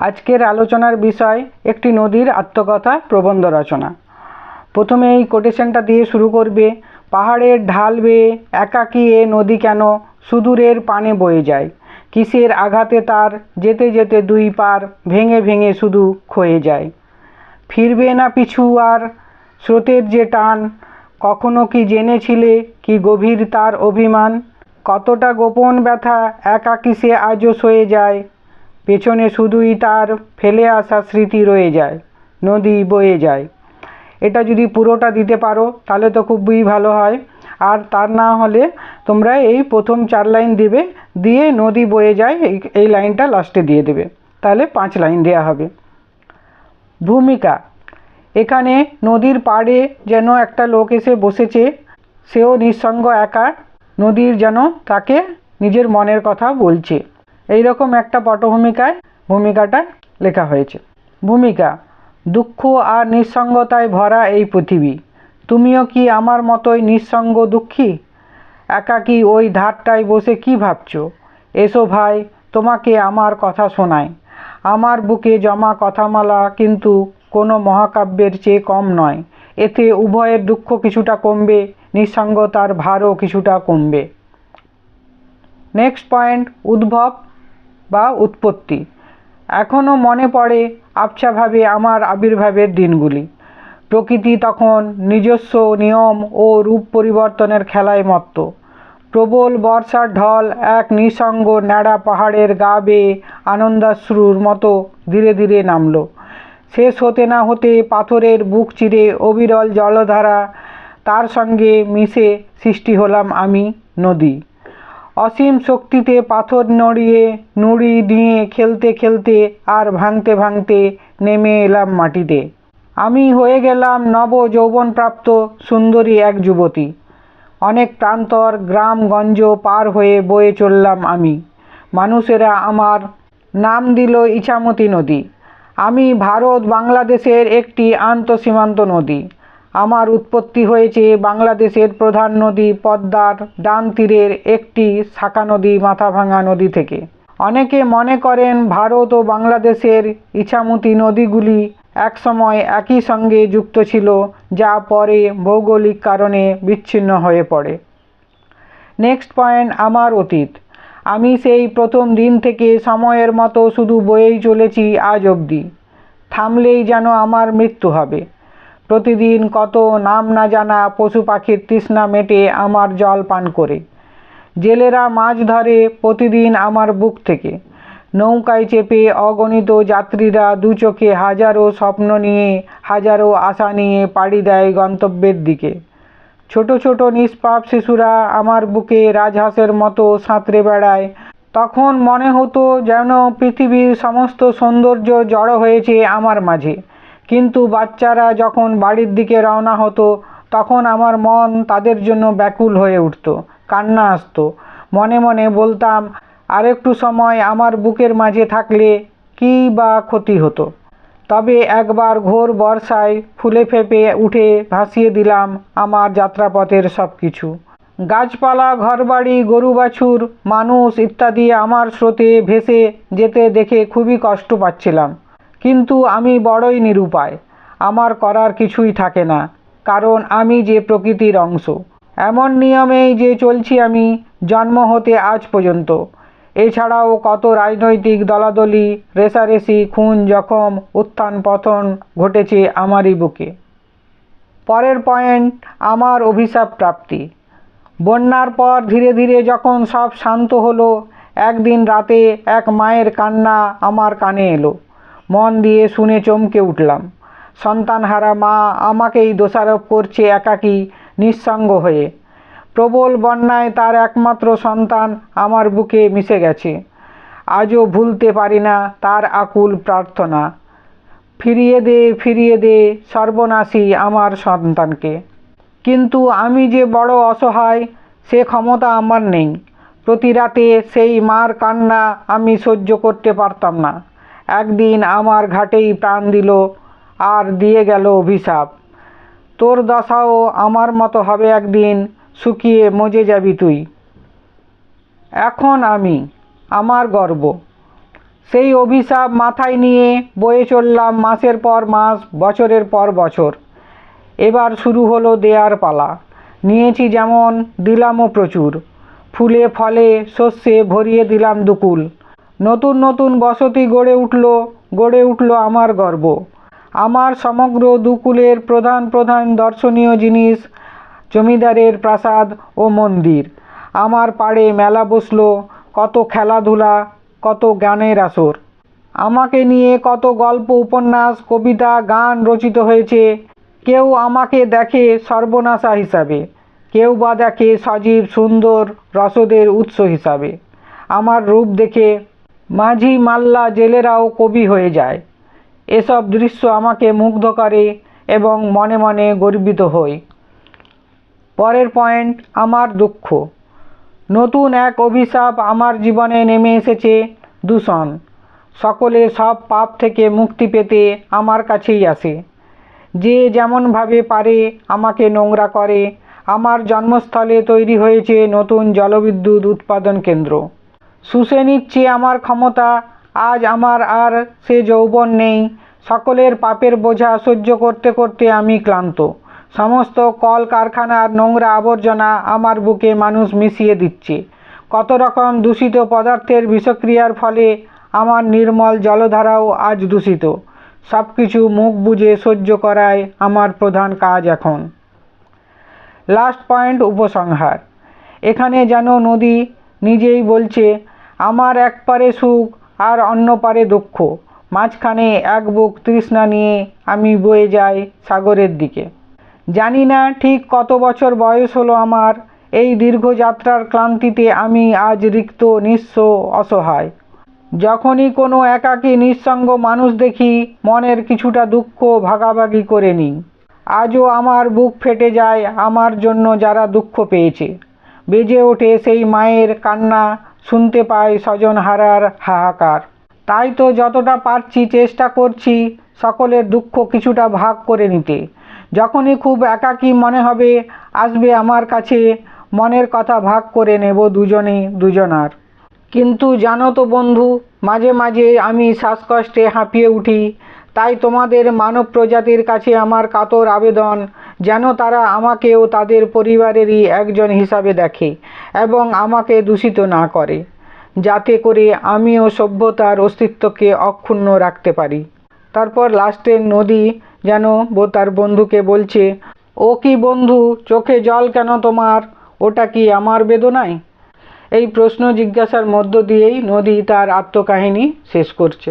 আজকের আলোচনার বিষয় একটি নদীর আত্মকথা প্রবন্ধ রচনা। প্রথমে এই কোটেশনটা দিয়ে শুরু করবে, পাহাড়ের ঢাল বেয়ে একাকী এ নদী কেন সুদূরের পানে বয়ে যায়? কিসের আঘাতে তার যেতে যেতে দুই পার ভেঙে ভেঙে শুধু ক্ষয়ে যায়? ফিরবে না পিছু আর স্রোতের যে টান, কখনো কি জেনেছিলে কি গভীর তার অভিমান? কতটা গোপন ব্যথা একাকী সে আজও সয়ে যায়? পেছনে শুধুই তার ফেলে আসা স্মৃতি রয়ে যায়, নদী বয়ে যায়। এটা যদি পুরোটা দিতে পারো, তাহলে তো খুবই ভালো হয়। আর তার না হলে তোমরা এই প্রথম চার লাইন দিবে, দিয়ে নদী বয়ে যায়, এই এই লাইনটা লাস্টে দিয়ে দেবে। তাহলে পাঁচ লাইন দেওয়া হবে। ভূমিকা। এখানে নদীর পাড়ে যেন একটা লোক এসে বসেছে, সেও নিঃসঙ্গ একা, নদীর যেন তাকে নিজের মনের কথা বলছে। এই রকম একটা পটভূমিকায় ভূমিকাটা লেখা হয়েছে। ভূমিকা, দুঃখ আর নিঃসঙ্গতায় ভরা এই পৃথিবী, তুমিও কি আমার মতোই নিঃসঙ্গ দুঃখী? একাকী ওই ধারটায় বসে কি ভাবছ? এসো ভাই, তোমাকে আমার কথা শোনায় আমার বুকে জমা কথামালা কিন্তু কোনো মহাকাব্যের চেয়ে কম নয়। এতে উভয়ের দুঃখ কিছুটা কমবে, নিঃসঙ্গতার ভারও কিছুটা কমবে। নেক্সট পয়েন্ট উদ্ভব বা উৎপত্তি। এখনও মনে পড়ে আবছাভাবে আমার আবির্ভাবের দিনগুলি। প্রকৃতি তখন নিজস্ব নিয়ম ও রূপ পরিবর্তনের খেলায় মত্ত। প্রবল বর্ষার ঢল এক নিঃসঙ্গ ন্যাড়া পাহাড়ের গা বেয়ে আনন্দাশ্রুর মতো ধীরে ধীরে নামলো। শেষ হতে না হতে পাথরের বুক চিরে অবিরল জলধারা তার সঙ্গে মিশে সৃষ্টি হলাম আমি, নদী। অসীম শক্তিতে পাথর নড়িয়ে, নুড়ি নিয়ে খেলতে খেলতে আর ভাঙতে ভাঙতে নেমে এলাম মাটিতে। আমি হয়ে গেলাম নব যৌবনপ্রাপ্ত সুন্দরী এক যুবতী। অনেক প্রান্তর গ্রামগঞ্জ পার হয়ে বয়ে চললাম আমি। মানুষেরা আমার নাম দিল ইছামতি নদী। আমি ভারত বাংলাদেশের একটি আন্তঃসীমান্ত নদী। আমার উৎপত্তি হয়েছে বাংলাদেশের প্রধান নদী পদ্মার ডান তীরের একটি শাখা নদী মাথাভাঙা নদী থেকে। অনেকে মনে করেন ভারত ও বাংলাদেশের ইছামতি নদীগুলি একসময় একই সঙ্গে যুক্ত ছিল, যা পরে ভৌগোলিক কারণে বিচ্ছিন্ন হয়ে পড়ে। নেক্সট পয়েন্ট আমার অতীত। আমি সেই প্রথম দিন থেকে সময়ের মতো শুধু বয়েই চলেছি আজ অবধি। থামলেই যেন আমার মৃত্যু হবে। প্রতিদিন কত নাম না জানা পশু পাখির তৃষ্ণা মেটে আমার জল পান করে। জেলেরা মাছ ধরে প্রতিদিন আমার বুক থেকে। নৌকায় চেপে অগণিত যাত্রীরা দু চোখে হাজারো স্বপ্ন নিয়ে, হাজারো আশা নিয়ে পাড়ি দেয় গন্তব্যের দিকে। ছোট ছোট নিষ্পাপ শিশুরা আমার বুকে রাজহাঁসের মতো সাঁতরে বেড়ায়। তখন মনে হতো যেন পৃথিবীর সমস্ত সৌন্দর্য জড়ো হয়েছে আমার মাঝে। কিন্তু বাচ্চারা যখন বাড়ির দিকে রওনা হতো, তখন আমার মন তাদের জন্য ব্যাকুল হয়ে উঠত, কান্না আসতো। মনে মনে বলতাম, আরেকটু সময় আমার বুকের মাঝে থাকলে কী বা ক্ষতি হতো? তবে একবার ঘোর বর্ষায় ফুলে ফেপে উঠে ভাসিয়ে দিলাম আমার যাত্রাপথের সব কিছু গাছপালা, ঘরবাড়ি, গরু বাছুর, মানুষ ইত্যাদি আমার স্রোতে ভেসে যেতে দেখে খুবই কষ্ট পাচ্ছিলাম। কিন্তু আমি বড়ই নিরুপায়। আমার করার কিছুই থাকে না, কারণ আমি যে প্রকৃতির অংশ। এমন নিয়মেই যে চলছি আমি, জন্ম হতে আজ পর্যন্ত। এছাড়াও কত রাজনৈতিক দলাদলি রেষারেষি খুন, জখম, উত্থান, পতন ঘটেছে আমারই বুকে। পরের পয়েন্ট, আমার অভিশাপ প্রাপ্তি। বন্যার পর ধীরে ধীরে যখন সব শান্ত হলো, একদিন রাতে এক মায়ের কান্না আমার কানে এলো। মন দিয়ে শুনে চমকে উঠলাম। সন্তানহারা মা আমাকেই দোষারোপ করছে একাকী, নিঃসঙ্গ হয়ে। প্রবল বন্যায় তার একমাত্র সন্তান আমার বুকে মিশে গেছে। আজও ভুলতে পারি না তার আকুল প্রার্থনা। ফিরিয়ে দে ফিরিয়ে দে, সর্বনাশী আমার সন্তানকে। কিন্তু আমি যে বড় অসহায়, সে ক্ষমতা আমার নেই। প্রতি রাতে সেই মার কান্না আমি সহ্য করতে পারতাম না। একদিন আমার ঘাটেই প্রাণ দিল, আর দিয়ে গেল অভিশাপ। তোর দশাও আমার মতো হবে একদিন, শুকিয়ে মজে যাবি তুই। এখন আমি, আমার গর্ব। সেই অভিশাপ মাথায় নিয়ে বয়ে চললাম মাসের পর মাস, বছরের পর বছর। এবার শুরু হলো দেয়ার পালা। নিয়েছি যেমন, দিলামও প্রচুর। ফুলে ফলে শস্যে ভরিয়ে দিলাম দুকুল। নতুন নতুন বসতি গড়ে উঠল গড়ে উঠল আমার গর্ব। আমার সমগ্র দুকুলের প্রধান প্রধান দর্শনীয় জিনিস জমিদারের প্রাসাদ ও মন্দির। আমার পাড়ে মেলা বসল, কত খেলাধুলা, কত গানের আসর। আমাকে নিয়ে কত গল্প, উপন্যাস, কবিতা, গান রচিত হয়েছে। কেউ আমাকে দেখে সর্বনাশা হিসাবে। কেউ বা দেখে সজীব সুন্দর রসদের উৎস হিসাবে। আমার রূপ দেখে মাঝি মাল্লা জেলেরাও কবি হয়ে যায়। এসব দৃশ্য আমাকে মুগ্ধ করে এবং মনে মনে গর্বিত হই। পরের পয়েন্ট, আমার দুঃখ। নতুন এক অভিশাপ আমার জীবনে নেমে এসেছে দূষণ। সকলে সব পাপ থেকে মুক্তি পেতে আমার কাছেই আসে। যে যেমনভাবে পারে, আমাকে নোংরা করে। আমার জন্মস্থলে তৈরি হয়েছে নতুন জলবিদ্যুৎ উৎপাদন কেন্দ্র। শুষে নিচ্ছে আমার ক্ষমতা, আজ আমার আর সে যৌবন নেই। সকলের পাপের বোঝা সহ্য করতে করতে আমি ক্লান্ত। সমস্ত কল কারখানার নোংরা আবর্জনা আমার বুকে মানুষ মিশিয়ে দিচ্ছে। কত রকম দূষিত পদার্থের বিষক্রিয়ার ফলে আমার নির্মল জলধারাও আজ দূষিত। সব কিছু মুখ বুজে সহ্য করায় আমার প্রধান কাজ এখন। লাস্ট পয়েন্ট উপসংহার। এখানে যেন নদী নিজেই বলছে আমার এক পারে সুখ আর অন্য পারে দুঃখ। মাঝখানে এক বুক তৃষ্ণা নিয়ে আমি বয়ে যাই সাগরের দিকে। জানি না ঠিক কত বছর বয়স হলো আমার, এই দীর্ঘ যাত্রার ক্লান্তিতে আমি আজ রিক্ত, নিঃস্ব, অসহায়। যখনই কোনো একাকী, নিঃসঙ্গ মানুষ দেখি মনের কিছুটা দুঃখ ভাগাভাগি করে নিই। আজও আমার বুক ফেটে যায়, আমার জন্য যারা দুঃখ পেয়েছে। বেজে ওঠে সেই মায়ের কান্না, শুনতে পাই স্বজন হারার হাহাকার। তাই তো যতটা পারছি চেষ্টা করছি সকলের দুঃখ কিছুটা ভাগ করে নিতে। যখনই খুব একাকী মনে হবে, আসবে আমার কাছে, মনের কথা ভাগ করে নেব দুজনে দুজনার। কিন্তু জানো তো বন্ধু, মাঝে মাঝে আমি শ্বাসকষ্টে হাঁপিয়ে উঠি। তাই তোমাদের মানব প্রজাতির কাছে আমার কাতর আবেদন যেন তারা আমাকেও তাদের পরিবারেরই একজন হিসাবে দেখে এবং আমাকে দূষিত না করে, যাতে করে আমিও সভ্যতার অস্তিত্বকে অক্ষুণ্ণ রাখতে পারি। তারপর লাস্টের নদী যেন তার বন্ধুকে বলছে, ও কি বন্ধু, চোখে জল কেন তোমার? ওটা কি আমার বেদনায়? এই প্রশ্ন জিজ্ঞাসার মধ্য দিয়েই নদী তার আত্মকাহিনী শেষ করছে।